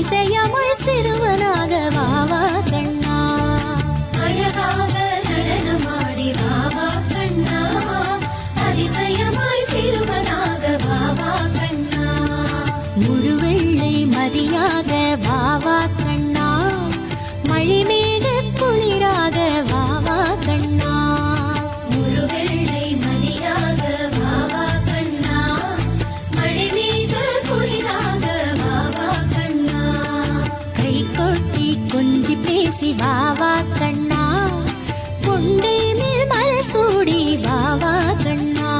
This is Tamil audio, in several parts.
இசையமாய் சிறுவனாக வாவா கண்ணா. அழகாக நடனமாடி வாவா கொஞ்சி பேசி வா வா கண்ணா. கொண்டை மேல் மலர் சூடி வா வா கண்ணா.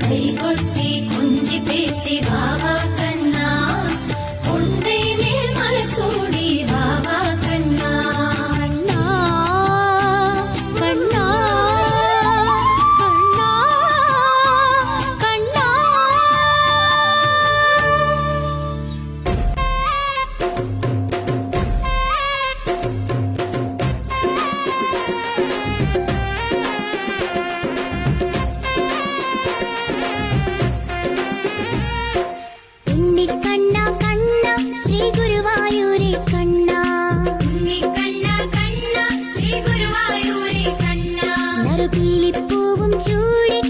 கை கொட்டி கொஞ்சி பேசி வா പീലിപ്പൂവും ചൂടി